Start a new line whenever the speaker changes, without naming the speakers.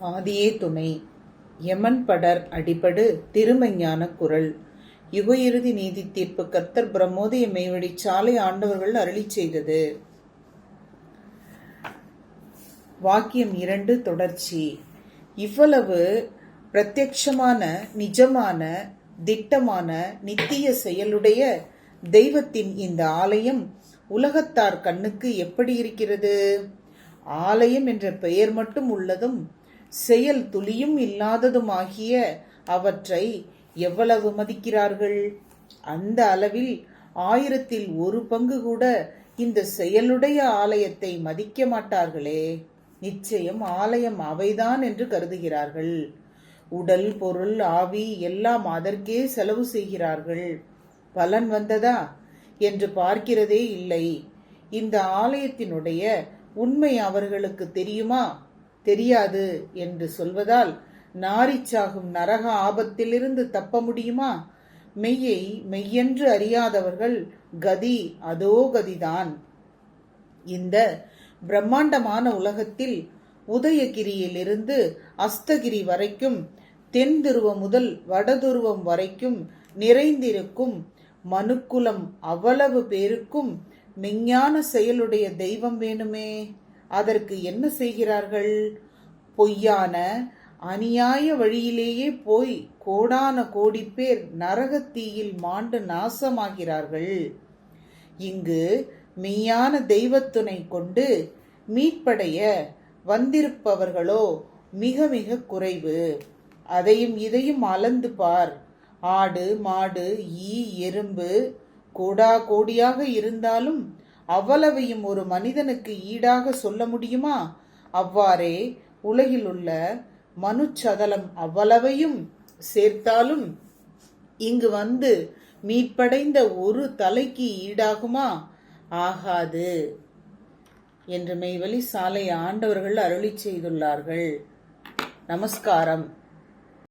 ஆதியே துணை. யமன் படர் அடிபடு திருமஞான குரல். யுக இறுதி நீதி தீர்ப்பு கர்த்தர் பிரம்மோதய மெய்வழி சாலை ஆண்டவர்கள் அருளிச் செய்தது. வாக்கியம் இரண்டு தொடர்ச்சி. இவ்வளவு பிரத்யட்சமான நிஜமான திட்டமான நித்திய செயலுடைய தெய்வத்தின் இந்த ஆலயம் உலகத்தார் கண்ணுக்கு எப்படி இருக்கிறது? ஆலயம் என்ற பெயர் மட்டும் உள்ளதும் செயல் துளியும் இல்லாததுமாகிய அவற்றை எவ்வளவு மதிக்கிறார்கள்? அந்த அளவில் ஆயிரத்தில் ஒரு பங்கு கூட இந்த செயலுடைய ஆலயத்தை மதிக்க மாட்டார்களே. நிச்சயம் ஆலயம் அவைதான் என்று கருதுகிறார்கள். உடல் பொருள் ஆவி எல்லாம் அதற்கே செலவு செய்கிறார்கள். பலன் வந்ததா என்று பார்க்கிறதே இல்லை. இந்த ஆலயத்தினுடைய உண்மை அவர்களுக்கு தெரியுமா? தெரியாது என்று சொல்வதால் நாரிச்சாகும் நரக ஆபத்திலிருந்து தப்ப முடியுமா? மெய்யை மெய்யென்று அறியாதவர்கள் கதி அதோ கதிதான். இந்த பிரம்மாண்டமான உலகத்தில் உதயகிரியிலிருந்து அஸ்தகிரி வரைக்கும் தென் துருவம் முதல் வடதுருவம் வரைக்கும் நிறைந்திருக்கும் மனுக்குலம் அவ்வளவு பேருக்கும் மெஞ்ஞான செயலுடைய தெய்வம் வேணுமே? அதற்கு என்ன செய்கிறார்கள்? பொய்யான அநியாய வழியிலேயே போய் கோடான கோடி பேர் நரகத்தீயில் மாண்டு நாசமாகிறார்கள். இங்கு மெய்யான தெய்வத்துணை கொண்டு மீட்படைய வந்திருப்பவர்களோ மிக மிக குறைவு. அதையும் இதையும் அளந்து பார். ஆடு மாடு ஈ எறும்பு கோடா கோடியாக இருந்தாலும் அவ்வளவையும் ஒரு மனிதனுக்கு ஈடாக சொல்ல முடியுமா? அவ்வாறே உலகில் உள்ள மனுச்சதலம் அவ்வளவையும் சேர்த்தாலும் இங்கு வந்து மீட்படைந்த ஒரு தலைக்கு ஈடாகுமா? ஆகாது. என்று மெய்வழி சாலை ஆண்டவர்கள் அருளி செய்துள்ளார்கள். நமஸ்காரம்.